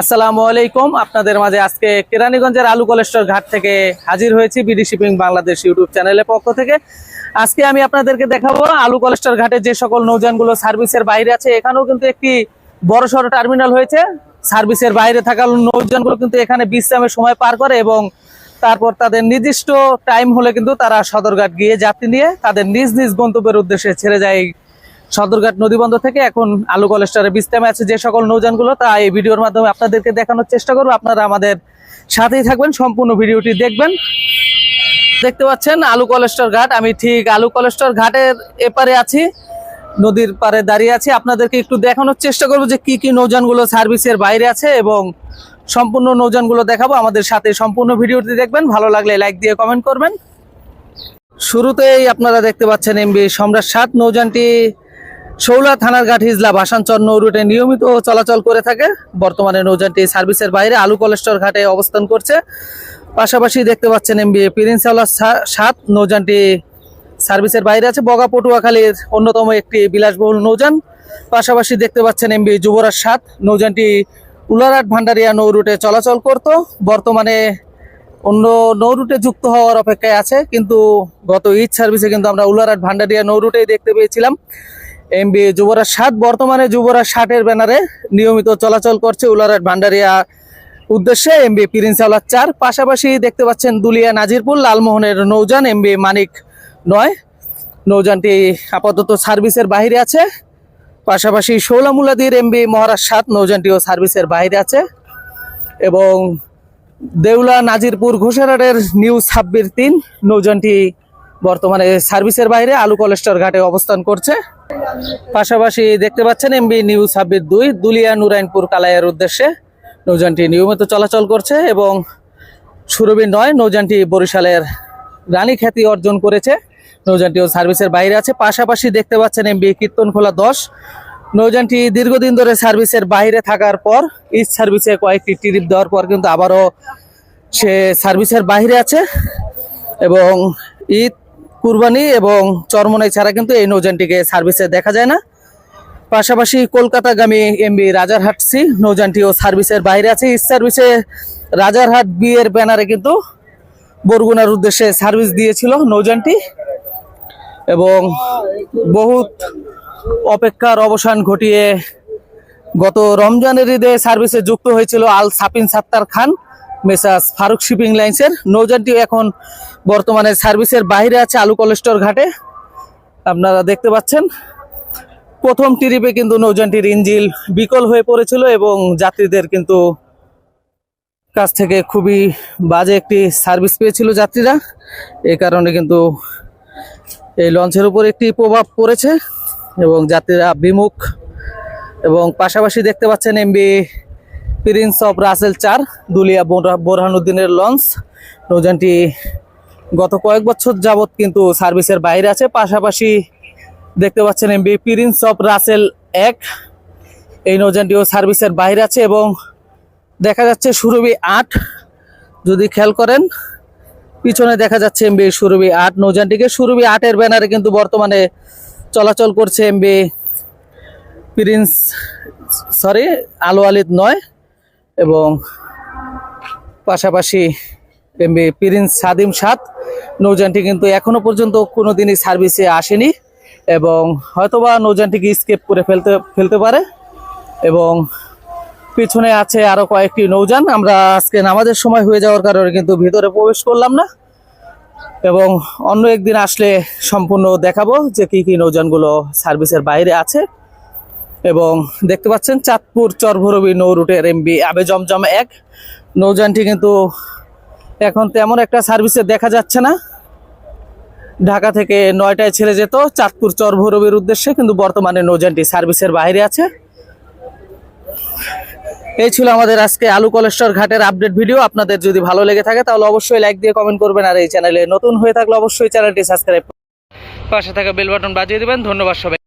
আসসালামু আলাইকুম। আপনাদের মাঝে আজকে কেরানীগঞ্জের আলু কলেস্টর ঘাট থেকে হাজির হয়েছি বিডি শিপিং বাংলাদেশ ইউটিউব চ্যানেলের পক্ষ থেকে। আজকে আমি আপনাদেরকে দেখাবো আলু কোলেস্টর ঘাটে যে সকল নৌযানগুলো সার্ভিসের বাইরে আছে, এখানেও কিন্তু একটি বড় সড়ো টার্মিনাল হয়েছে। সার্ভিসের বাইরে থাকা নৌযানগুলো কিন্তু এখানে বিশ্রামের সময় পার করে এবং তারপর তাদের নির্দিষ্ট টাইম হলে কিন্তু তারা সদরঘাট গিয়ে যাত্রী নিয়ে তাদের নিজ নিজ গন্তব্যের উদ্দেশ্যে ছেড়ে যায় সদরঘাট নদীবন্দর থেকে এখন আলু কলেস্টারে বিস্তামে আছে যে সকল নৌযানগুলো, তা এই ভিডিওর মাধ্যমে আপনাদেরকে দেখানোর চেষ্টা করব। আপনারা আমাদের সাথেই থাকবেন, সম্পূর্ণ ভিডিওটি দেখবেন। দেখতে পাচ্ছেন আলু কলেস্টর ঘাট, আমি ঠিক আলু কলেস্টর ঘাটের এপারে আছি, নদীর পারে দাঁড়িয়ে আছি। আপনাদেরকে একটু দেখানোর চেষ্টা করব যে কি কি নৌযানগুলো সার্ভিসের বাইরে আছে এবং সম্পূর্ণ নৌযানগুলো দেখাবো। আমাদের সাথে সম্পূর্ণ ভিডিওটি দেখবেন, ভালো লাগলে লাইক দিয়ে কমেন্ট করবেন। শুরুতেই আপনারা দেখতে পাচ্ছেন এমবি সম্রাট সাত, নৌযানটি শৌলা থানার ঘাট হিজলা ভাসানচর নৌ রুটে নিয়মিত চলাচল করে থাকে। বর্তমানে নৌযানটি সার্ভিসের বাইরে আলু কলেস্টর ঘাটে অবস্থান করছে। পাশাপাশি দেখতে পাচ্ছেন এম এমবি প্রিন্সওয়ালা সাত, নৌযানটি সার্ভিসের বাইরে আছে। বগা পটুয়াখালীর অন্যতম একটি বিলাসবহুল নৌযান। পাশাপাশি দেখতে পাচ্ছেন এম এমবি যুবরাজ সাত, নৌযানটি উলারহাট ভান্ডারিয়া নৌ রুটে চলাচল করত। বর্তমানে অন্য নৌ রুটে যুক্ত হওয়ার অপেক্ষায় আছে, কিন্তু গত ঈদ সার্ভিসে কিন্তু আমরা উলারহাট ভান্ডারিয়া নৌ রুটেই দেখতে পেয়েছিলাম। এমবি যুবরাজ সাত, বর্তমানে যুবরাজ ষাটের ব্যানারে নিয়মিত চলাচল করছে উলারহাট ভান্ডারিয়া উদ্দেশ্যে এমবি প্রিন্সাওয়ালা চার। পাশাপাশি দেখতে পাচ্ছেন দুলিয়া নাজিরপুর, লালমোহনের নৌযান, এমবি মানিক নয়। নৌযানটি আপাতত সার্ভিসের বাইরে আছে। পাশাপাশি শৌলামুলাদির এমবি মহারাজ সাত, নৌযানটিও সার্ভিসের বাইরে আছে। এবং দেউলা নাজিরপুর ঘোষারহাটের নিউ ছাব্বির তিন, নৌযানটি বর্তমানে সার্ভিসের বাইরে, আলু কলেস্টর ঘাটে অবস্থান করছে। পাশাপাশি দেখতে পাচ্ছেন এমবি নিউ ছাব্বির দুই, দুলিয়া নুরাইনপুর কালাইয়ের উদ্দেশ্যে নৌযানটি নিয়মিত চলাচল করছে এবং সুরবি নয়, নৌযানটি বরিশালের রানী খ্যাতি অর্জন করেছে। নৌযানটিও সার্ভিসের বাইরে আছে। পাশাপাশি দেখতে পাচ্ছেন এমবি কীর্তনখোলা দশ। নৌযানটি দীর্ঘদিন ধরে সার্ভিসের বাইরে থাকার পর ইস্ট সার্ভিসে কয়েকটি ট্রিপ দেওয়ার পর কিন্তু আবারও সে সার্ভিসের বাইরে আছে এবং ঈদ কুরবানি এবং চরমনাই ছাড়া কিন্তু এই নৌযানটিকে সার্ভিসে দেখা যায় না। পাশাপাশি কলকাতাগামী এমবি রাজারহাট সি, নৌযানটিও সার্ভিসের বাইরে আছে। সার্ভিসে রাজারহাট বি এর ব্যানারে কিন্তু বরগুনার উদ্দেশ্যে সার্ভিস দিয়েছিল নৌযানটি এবং বহুত অপেক্ষার অবসান ঘটিয়ে গত রমজানের ঈদে সার্ভিসে যুক্ত হয়েছিল আল সাপিন সাত্তার খান, মেসাস ফারুক শিপিং লাইন্সের। নৌযানটি এখন বর্তমানে সার্ভিসের বাইরে আছে আলু কলেস্টর ঘাটে। আপনারা দেখতে পাচ্ছেন, প্রথম ট্রিপে কিন্তু নৌযানটির ইঞ্জিল বিকল হয়ে পড়েছিল এবং যাত্রীদের কিন্তু কাছ থেকে খুবই বাজে একটি সার্ভিস পেয়েছিল যাত্রীরা। এই কারণে কিন্তু এই লঞ্চের উপর একটি প্রভাব পড়েছে এবং যাত্রীরা বিমুখ। এবং পাশাপাশি দেখতে পাচ্ছেন এমবি প্রিন্স অফ রাসেল চার, দুলিয়া বোরহা- বোরহানুদ্দিনের লঞ্চ। নৌযানটি গত কয়েক বছর যাবৎ কিন্তু সার্ভিসের বাইরে আছে। পাশাপাশি দেখতে পাচ্ছেন এমবি প্রিন্স অফ রাসেল এক। এই নৌযানটিও সার্ভিসের বাইরে আছে এবং দেখা যাচ্ছে সুরভি আট। যদি খেয়াল করেন, পিছনে দেখা যাচ্ছে এমবি সুরভি আট। নৌযানটিকে সুরভি আটের ব্যানারে কিন্তু বর্তমানে চলাচল করছে এমবি প্রিন্স সরি আলো আলিদ নয় এবং পাশাপাশি এমবি প্রিন্স সাদিম সাত। নৌযানটি কিন্তু এখনও পর্যন্ত কোনো দিনই সার্ভিসে আসেনি এবং হয়তোবা নৌযানটিকে স্কেপ করে ফেলতে ফেলতে পারে এবং পিছনে আছে আরও কয়েকটি নৌযান। আমরা আজকে নামাজের সময় হয়ে যাওয়ার কারণে কিন্তু ভিতরে প্রবেশ করলাম না এবং অন্য একদিন আসলে সম্পূর্ণ দেখাবো যে কি কি নৌযানগুলো সার্ভিসের বাইরে আছে। এবং দেখতে পাচ্ছেন চাঁদপুর চরভরবি নৌ রুটের এমবি আবে জমজম এক। নৌযানটি কিন্তু এখন তেমন একটা সার্ভিসে দেখা যাচ্ছে না। ঢাকা থেকে নয়টায় ছেড়ে যেত, চাঁদপুর চরভরবির উদ্দেশ্যে, কিন্তু বর্তমানে নৌযানটি সার্ভিসের বাইরে আছে। এই ছিল আমাদের আজকে আলু কলেস্টর ঘাটের আপডেট ভিডিও আপনাদের যদি ভালো লেগে থাকে, তাহলে অবশ্যই লাইক দিয়ে কমেন্ট করবেন, আর এই চ্যানেলে নতুন হয়ে থাকলে অবশ্যই চ্যানেলটি সাবস্ক্রাইব পাশে থাকা বেল বাটন বাজিয়ে দেবেন। ধন্যবাদ সবাই।